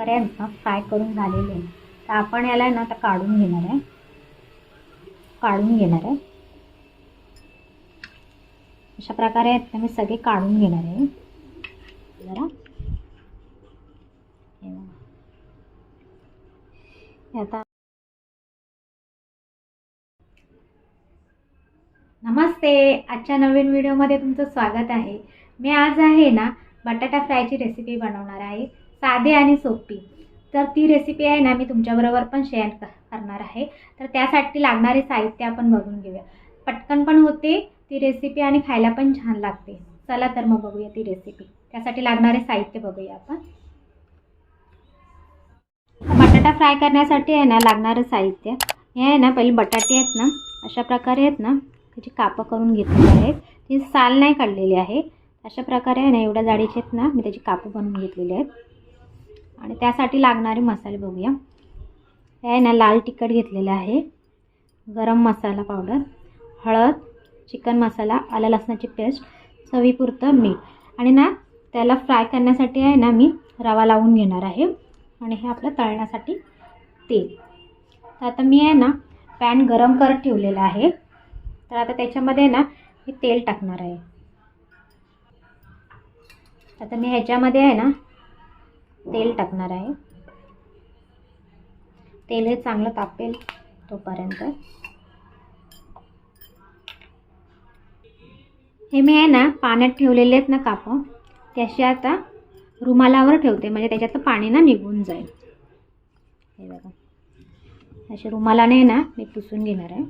पर्यंत फ्राय करून झालेले आहे? तर आपण याला आहे ना आता काढून घेणार आहे. काढून घेणार आहे. अशा प्रकारे आहेत मी सगळे काढून घेणार आहे. जरा. आता. नमस्ते. आजच्या नवीन व्हिडिओमध्ये तुमचं स्वागत आहे. मी आज आहे ना बटाटा फ्रायची रेसिपी बनवणार आहे. साधे आणि सोपी. तर ती रेसिपी आहे ना मी तुमच्याबरोबर पण शेअर करणार आहे. तर त्यासाठी लागणारे साहित्य आपण बघून घेऊया. पटकन पण होते ती रेसिपी आणि खायला पण छान लागते. चला तर मग बघूया ती रेसिपी त्यासाठी लागणारे साहित्य बघूया आपण. बटाटा फ्राय करण्यासाठी आहे ना लागणारं साहित्य. हे आहे ना पहिले बटाटे आहेत ना अशा प्रकारे आहेत ना त्याची कापं करून घेतलेली आहेत. ती साल नाही काढलेली आहे. अशा प्रकारे आहे ना एवढ्या जाडीचे आहेत ना मी त्याची कापं बनवून घेतलेली आहेत. आणि त्यासाठी लागणारे मसाले बघूया. हे आहे ना लाल तिखट घेतलेलं आहे. गरम मसाला पावडर हळद चिकन मसाला आलं लसणाची पेस्ट चवीपुरतं मीठ. आणि ना त्याला फ्राय करण्यासाठी आहे ना मी रवा लावून घेणार आहे. आणि हे आपलं तळण्यासाठी तेल. तर आता मी आहे ना पॅन गरम करत ठेवलेला आहे. तर आता त्याच्यामध्ये ना मी तेल टाकणार आहे. आता मी ह्याच्यामध्ये आहे ना तेल टाकणार आहे. तेल हे चांगलं तापेल तोपर्यंत. हे मी आहे ना पाण्यात ठेवलेले आहेत ना कापं हो. त्याशी असे आता रुमालावर ठेवते म्हणजे त्याच्यातलं पाणी ना निघून जाईल. हे बघा. असे रुमालाने ना मी पुसून घेणार आहे.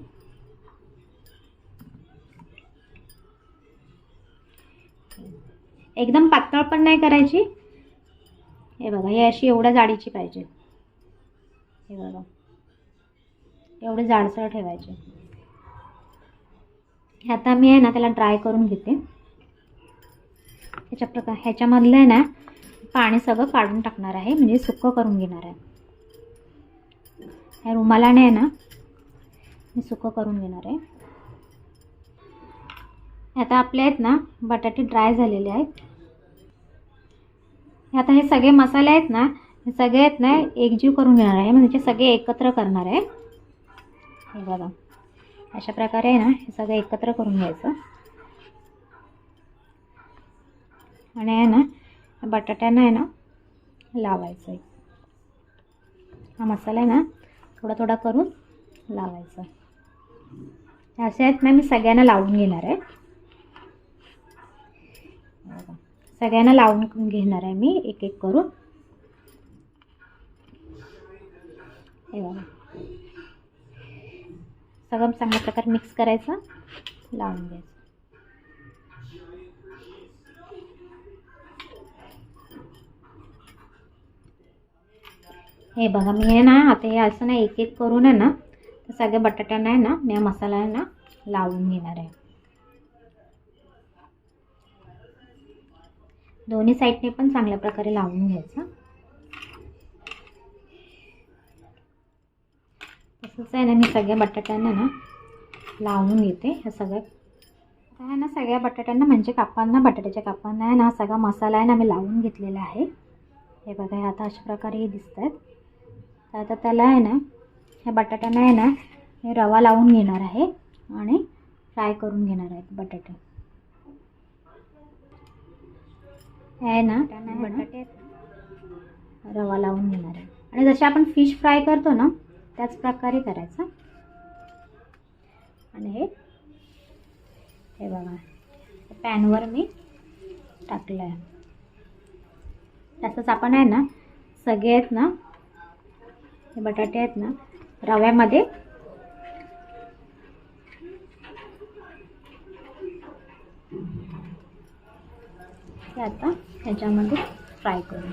एकदम पातळ पण नाही करायची हे बघा हे अशी एवढ्या जाडीची पाहिजे. हे बघा. एवढे जाडसर ठेवायचे. आता मी आहे ना त्याला ड्राय करून घेते. ह्याच्या प्रकार ह्याच्यामधलं आहे ना पाणी सगळं काढून टाकणार आहे म्हणजे सुक्कं करून घेणार आहे. ह्या रुमालाने आहे ना मी सुकं करून घेणार आहे. आता आपले आहेत ना बटाटे ड्राय झालेले आहेत. आता हे सगळे मसाले आहेत ना हे सगळे आहेत ना एकजीव करून घेणार आहे. म्हणजे सगळे एकत्र करणार आहे. हे बघा. अशा प्रकारे आहे ना हे सगळं एकत्र करून घ्यायचं. आणि आहे ना बटाट्यांना आहे ना लावायचं हा मसाला आहे ना थोडा थोडा करून लावायचा. असे आहेत ना मी सगळ्यांना लावून घेणार आहे बघा. सगळ्यांना लावून घेणार आहे मी एक एक करून. हे बघा. सगळं चांगल्या प्रकारे मिक्स करायचं लावून घ्यायचं. हे बघा मी आहे ना आता हे असं ना एक एक करून आहे ना सगळ्या बटाट्यांना आहे ना मी मसाला आहे ना लावून घेणार आहे. दोन्ही साईडने पण चांगल्या प्रकारे लावून घ्यायचं. तसंच आहे ना मी सगळ्या बटाट्यांना ना लावून घेते ह्या सगळ्या. आता आहे ना सगळ्या बटाट्यांना म्हणजे कापांना बटाट्याच्या कापांना आहे ना सगळा मसाला आहे ना मी लावून घेतलेला आहे. हे बघा हे आता अशा प्रकारे हे दिसत आहेत तर आता त्याला आहे ना ह्या बटाट्यांना आहे ना हे रवा लावून घेणार आहे आणि फ्राय करून घेणार आहेत बटाटे हे आहे ना? बटाटे रवा लावून घेणार आहे. आणि जसे आपण फिश फ्राय करतो ना त्याच प्रकारे करायचं. आणि हे हे बघा. पॅनवर मी टाकलं आहे तसंच आपण आहे ना सगळे आहेत ना हे बटाटे आहेत ना रव्यामध्ये हे आता ह्याच्यामध्ये फ्राय करू.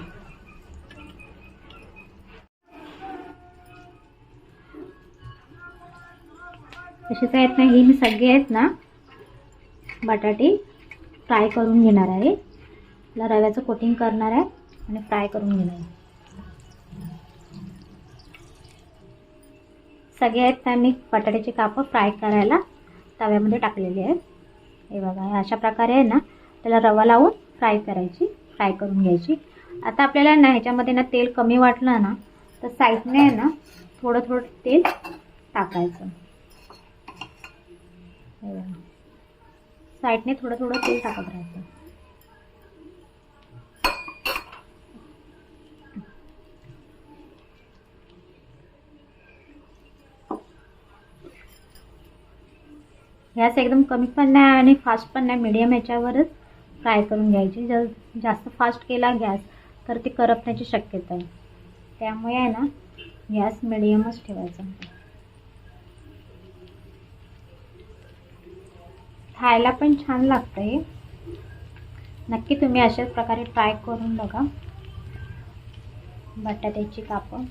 तसेच आहेत ना ही मी सगळे आहेत ना बटाटे फ्राय करून घेणार आहे. त्याला रव्याचं कोटिंग करणार आहे आणि फ्राय करून घेणार आहे. सगळे आहेत ना मी बटाट्याचे कापं फ्राय करायला तव्यामध्ये टाकलेले आहेत. हे बघा हे अशा प्रकारे आहे ना त्याला रवा लावून फ्राय करायची फ्राय करून घ्यायची. आता आपल्याला ना ह्याच्यामध्ये ना तेल कमी वाटलं ना तर साईडने आहे ना थोडं थोडं तेल टाकायचं. साईडने थोडं थोडं तेल टाकत राहायचं. गॅस एकदम कमी पण नाही आणि फास्ट पण नाही मीडियम ह्याच्यावरच. फ्राय करून घ्यायची. जर जास्त फास्ट केला गॅस तर ते करपण्याची शक्यता आहे. त्यामुळे आहे ना गॅस मिडियमच ठेवायचा. खायला पण छान लागतं हे नक्की तुम्ही अशाच प्रकारे ट्राय करून बघा. बटाट्याची कापं.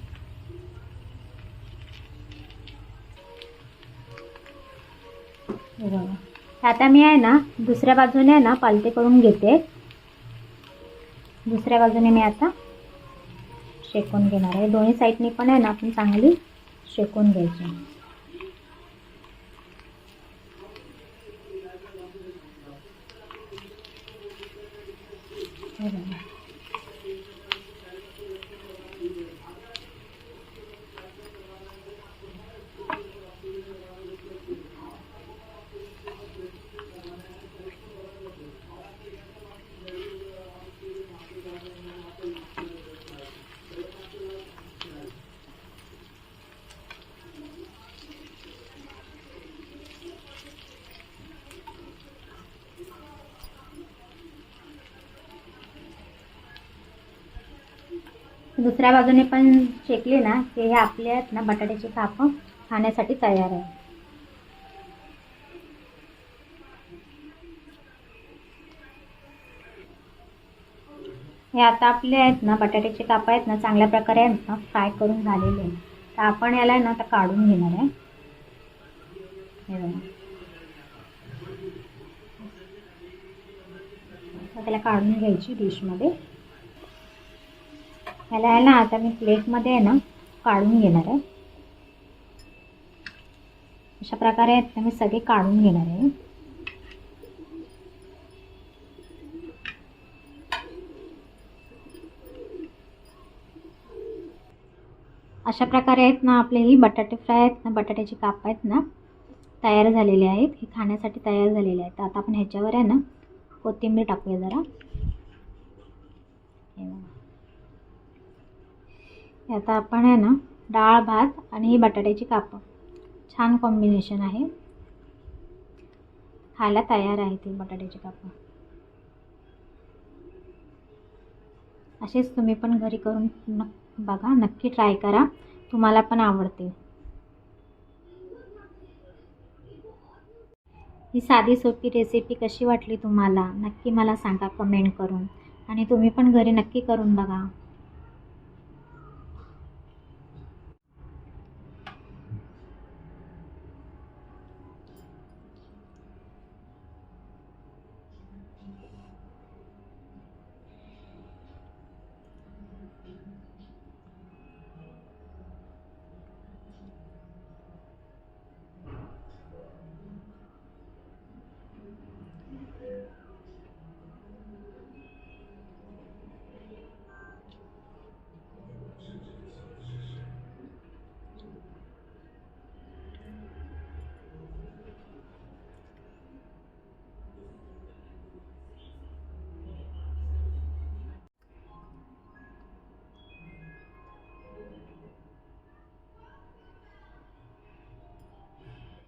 बघा. आता मी आहे ना दुसऱ्या बाजूने आहे ना पालते करून घेते. दुसऱ्या बाजूने मी आता शेकून घेणार आहे. दोन्ही साईडनी पण आहे ना आपण चांगली शेकून घ्यायची हे बघा. दुसऱ्या बाजूने पण शेकले ना की हे आपले आहेत ना बटाट्याची कापं खाण्यासाठी तयार आहे. हे आता आपले आहेत ना बटाट्याचे कापं आहेत ना चांगल्या प्रकारे आहेत ना फ्राय करून झालेले आहे तर आपण याला आहे ना आता काढून घेणार आहे. हे बघा. त्याला काढून घ्यायची डिशमध्ये. ह्याला आहे ना आता मी प्लेटमध्ये आहे ना काढून घेणार आहे. अशा प्रकारे आहेत ना मी सगळे काढून घेणार आहे. अशा प्रकारे आहेत ना आपले ही बटाटे फ्राय आहेत ना बटाट्याची काप आहेत ना तयार झालेले आहेत. हे खाण्यासाठी तयार झालेले आहेत. आता आपण ह्याच्यावर आहे ना कोथिंबीर टाकूया जरा. हे आता आपण आहे ना डाळ भात आणि ही बटाट्याची कापं. छान कॉम्बिनेशन आहे. खायला तयार आहे ती बटाट्याची कापं. असेच तुम्ही पण घरी करून नक बघा नक्की ट्राय करा. तुम्हाला पण आवडते. ही साधी सोपी रेसिपी कशी वाटली तुम्हाला? नक्की मला सांगा कमेंट करून. आणि तुम्ही पण घरी नक्की करून बघा.